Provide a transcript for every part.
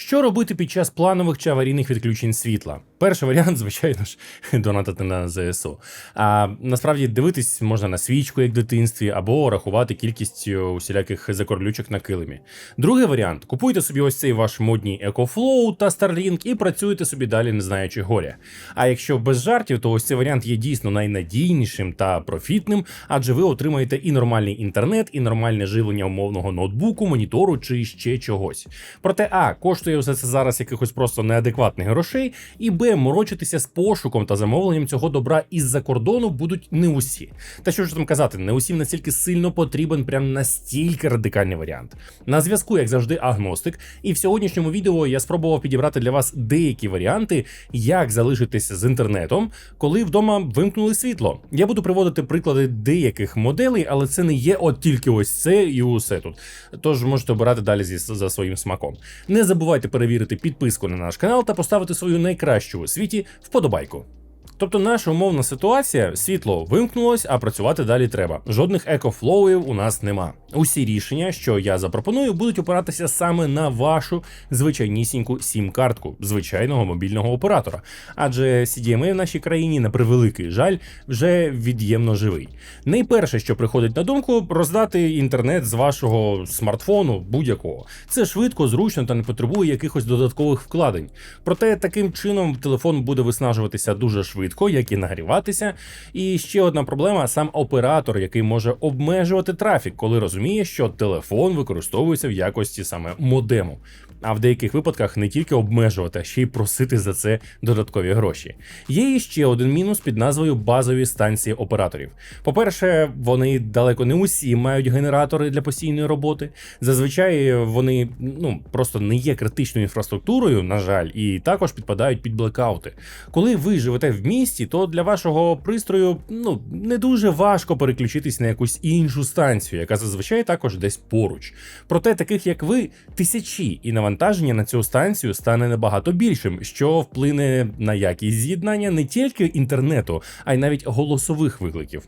Що робити під час планових чи аварійних відключень світла? Перший варіант, звичайно ж, донатити на ЗСУ. А насправді дивитись можна на свічку, як в дитинстві, або рахувати кількість е, усіляких закорлючок на килимі. Другий варіант: купуйте собі ось цей ваш модній EcoFlow та Starlink і працюйте собі далі, не знаючи горя. А якщо без жартів, то ось цей варіант є дійсно найнадійнішим та профітним, адже ви отримаєте і нормальний інтернет, і нормальне живлення умовного ноутбуку, монітору чи ще чогось. Проте, а коштує все це зараз якихось просто неадекватних грошей, і б морочитися з пошуком та замовленням цього добра із-за кордону будуть не усі. Та що ж там казати, не усім настільки сильно потрібен прям настільки радикальний варіант. На зв'язку, як завжди, агностик, і в сьогоднішньому відео я спробував підібрати для вас деякі варіанти, як залишитися з інтернетом, коли вдома вимкнули світло. Я буду приводити приклади деяких моделей, але це не є от тільки ось це і усе тут. Тож можете обирати далі зі за своїм смаком. Не забувайте перевірити підписку на наш канал та поставити свою найкращу у світі вподобайку. Тобто наша умовна ситуація, світло вимкнулось, а працювати далі треба. Жодних екофлоуів у нас нема. Усі рішення, що я запропоную, будуть опиратися саме на вашу звичайнісіньку сім-картку звичайного мобільного оператора. Адже CDMA в нашій країні, на превеликий жаль, вже від'ємно живий. Найперше, що приходить на думку, роздати інтернет з вашого смартфону будь-якого. Це швидко, зручно та не потребує якихось додаткових вкладень. Проте таким чином телефон буде виснажуватися дуже швидко, як і нагріватися. І ще одна проблема: сам оператор, який може обмежувати трафік, коли розуміє, що телефон використовується в якості саме модему. А в деяких випадках не тільки обмежувати, а ще й просити за це додаткові гроші. Є іще один мінус під назвою базові станції операторів. По-перше, вони далеко не усі мають генератори для постійної роботи. Зазвичай вони ну просто не є критичною інфраструктурою, на жаль, і також підпадають під блекаути. Коли ви живете в місті, то для вашого пристрою ну не дуже важко переключитись на якусь іншу станцію, яка зазвичай також десь поруч. Проте таких як ви тисячі і навантаження на цю станцію стане набагато більшим, що вплине на якість з'єднання не тільки інтернету, а й навіть голосових викликів.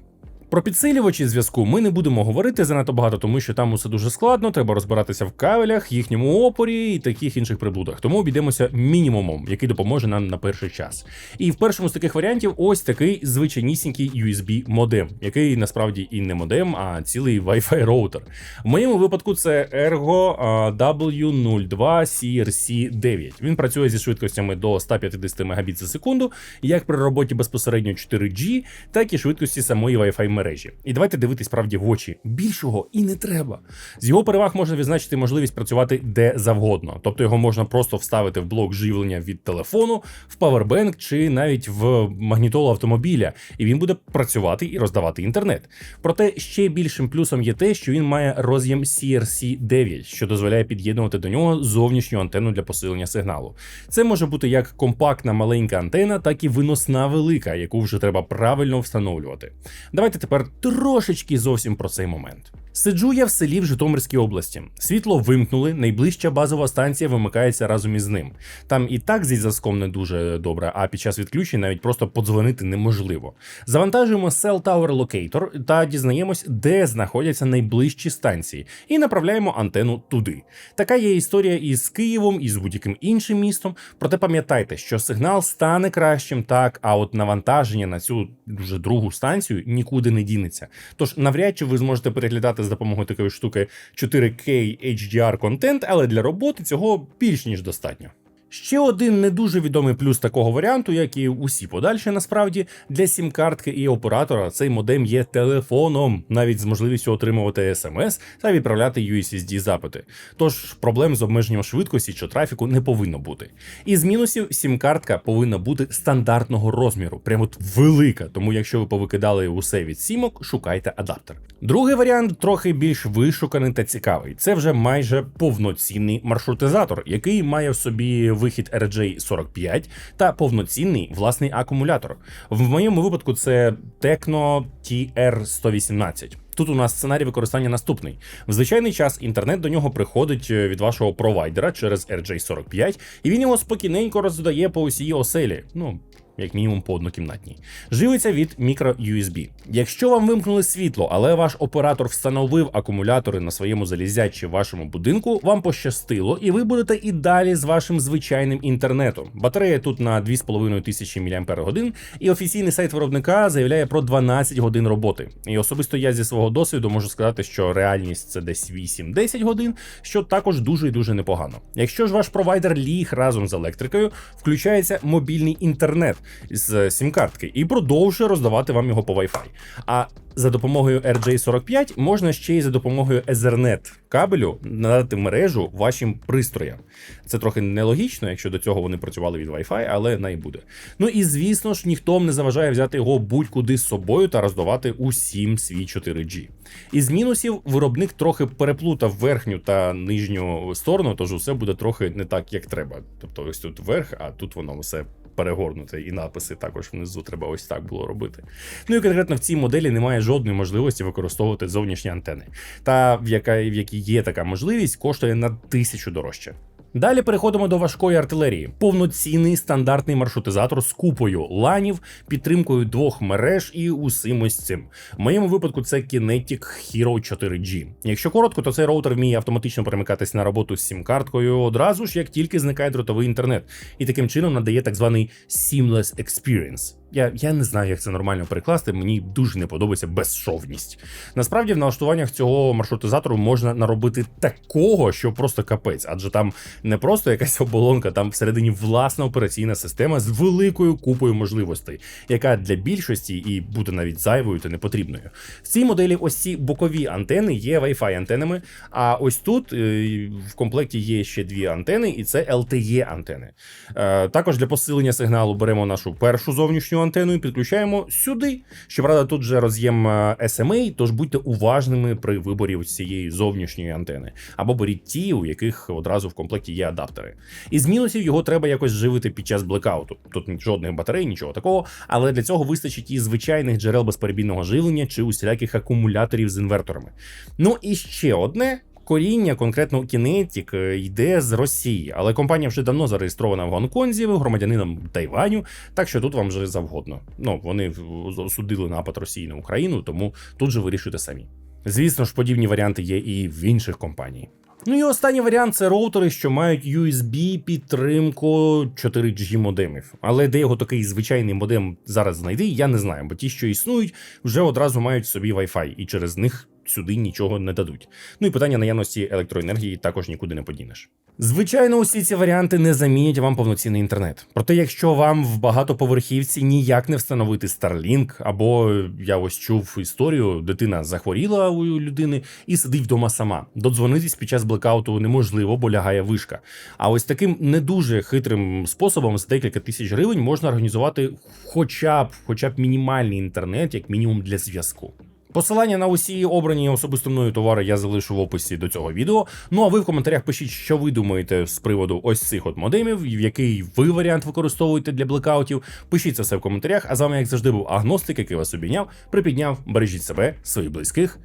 Про підсилювачі зв'язку ми не будемо говорити занадто багато, тому що там усе дуже складно, треба розбиратися в кабелях, їхньому опорі і таких інших приблудах. Тому обійдемося мінімумом, який допоможе нам на перший час. І в першому з таких варіантів ось такий звичайнісінький USB модем, який насправді і не модем, а цілий Wi-Fi роутер. В моєму випадку це Ergo W02 CRC 9. Він працює зі швидкостями до 150 Мбіт за секунду, як при роботі безпосередньо 4G, так і швидкості самої Wi-Fi мережі мережі. І давайте дивитись правді в очі. Більшого і не треба. З його переваг можна відзначити можливість працювати де завгодно, тобто його можна просто вставити в блок живлення від телефону, в павербенк чи навіть в магнітолу автомобіля, і він буде працювати і роздавати інтернет. Проте ще більшим плюсом є те, що він має роз'єм CRC 9, що дозволяє під'єднувати до нього зовнішню антенну для посилення сигналу. Це може бути як компактна маленька антена, так і виносна велика, яку вже треба правильно встановлювати. Давайте тепер тепер трошечки зовсім про цей момент. Сиджу я в селі в Житомирській області. Світло вимкнули, найближча базова станція вимикається разом із ним. Там і так зі зв'язком не дуже добре, а під час відключень навіть просто подзвонити неможливо. Завантажуємо Cell Tower Locator та дізнаємось, де знаходяться найближчі станції, і направляємо антенну туди. Така є історія із Києвом і з будь-яким іншим містом. Проте пам'ятайте, що сигнал стане кращим, так а от навантаження на цю дуже другу станцію нікуди не дінеться. Тож навряд чи ви зможете переглядати з допомогою такої штуки 4K HDR контент, але для роботи цього більш ніж достатньо. Ще один не дуже відомий плюс такого варіанту, як і усі подальші, насправді для сім-картки і оператора цей модем є телефоном, навіть з можливістю отримувати смс та відправляти USSD запити. Тож проблем з обмеженням швидкості чи трафіку не повинно бути. Із мінусів сім-картка повинна бути стандартного розміру, прямо велика. Тому якщо ви повикидали усе від сімок, шукайте адаптер. Другий варіант трохи більш вишуканий та цікавий. Це вже майже повноцінний маршрутизатор, який має в собі вихід RJ45 та повноцінний власний акумулятор. В моєму випадку це Tecno TR118. Тут у нас сценарій використання наступний: в звичайний час інтернет до нього приходить е, від вашого провайдера через RJ45, і він його спокійненько роздає по усій оселі. Ну як мінімум по однокімнатній. Живиться від мікро-USB. Якщо вам вимкнули світло, але ваш оператор встановив акумулятори на своєму залізячі в вашому будинку, вам пощастило, і ви будете і далі з вашим звичайним інтернетом. Батарея тут на 2500 мАч, і офіційний сайт виробника заявляє про 12 годин роботи. І особисто я зі свого досвіду можу сказати, що реальність це десь 8-10 годин, що також дуже і дуже непогано. Якщо ж ваш провайдер ліг разом з електрикою, включається мобільний інтернет з сім-картки і продовжує роздавати вам його по Wi-Fi. А за допомогою RJ45 можна ще й за допомогою Ethernet кабелю надати мережу вашим пристроям. Це трохи нелогічно, якщо до цього вони працювали від Wi-Fi, але най буде. Ну і звісно ж, ніхто не заважає взяти його будь-куди з собою та роздавати усім свій 4G. Із мінусів виробник трохи переплутав верхню та нижню сторону, тож усе буде трохи не так, як треба. Тобто, ось тут верх, а тут воно все перегорнуте, і написи також внизу треба ось так було робити. Ну і конкретно в цій моделі немає жодної можливості використовувати зовнішні антени. Та в яка в якій є така можливість, коштує на тисячу дорожче. Далі переходимо до важкої артилерії. Повноцінний стандартний маршрутизатор з купою ланів, підтримкою двох мереж і усім ось цим. В моєму випадку це Kinetic Hero 4G. Якщо коротко, то цей роутер вміє автоматично перемикатись на роботу з сім-карткою одразу ж, як тільки зникає дротовий інтернет, і таким чином надає так званий Seamless Experience. Я, я не знаю, як це нормально перекласти. Мені дуже не подобається безшовність. Насправді, в налаштуваннях цього маршрутизатору можна наробити такого, що просто капець, адже там не просто якась оболонка, там всередині власна операційна система з великою купою можливостей, яка для більшості і буде навіть зайвою та непотрібною. В цій моделі ось ці бокові антени є Wi-Fi антенами. А ось тут е, в комплекті є ще дві антени, і це LTE антени. Е, Також для посилення сигналу беремо нашу першу зовнішню антенну і підключаємо сюди. Щоправда, тут же роз'єм е, SMA, тож будьте уважними при виборі цієї зовнішньої антени. Або беріть ті, у яких одразу в комплекті є адаптери. Із мінусів його треба якось живити під час блекауту. Тут жодних батарей, нічого такого, але для цього вистачить і звичайних джерел безперебійного живлення чи усіляких акумуляторів з інверторами. Ну і ще одне. Коріння конкретно Kinetic е, йде з Росії, але компанія вже давно зареєстрована в Гонконзі, громадянином Тайваню, так що тут вам вже завгодно. Ну вони осудили напад Росії на Україну, тому тут же вирішуйте самі. Звісно ж, подібні варіанти є і в інших компаній. Ну і останній варіант це роутери, що мають USB підтримку 4G модемів. Але де його такий звичайний модем зараз знайти, я не знаю, бо ті, що існують, вже одразу мають собі Wi-Fi, і через них сюди нічого не дадуть. Ну і питання наявності електроенергії також нікуди не подінеш. Звичайно, усі ці варіанти не замінять вам повноцінний інтернет. Проте, якщо вам в багатоповерхівці ніяк не встановити Starlink, або я ось чув історію, дитина захворіла у людини і сидить вдома сама. Додзвонитись під час блекауту неможливо, бо лягає вишка. А ось таким не дуже хитрим способом з декілька тисяч гривень можна організувати хоча б, хоча б мінімальний інтернет, як мінімум для зв'язку. Посилання на усі обрані особисто мною товари я залишу в описі до цього відео. Ну а ви в коментарях пишіть, що ви думаєте з приводу ось цих от модемів, який ви варіант використовуєте для блекаутів. Пишіть це все в коментарях. А з вами, як завжди, був агностик, який вас обійняв, припідняв, бережіть себе, своїх близьких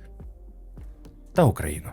та Україну.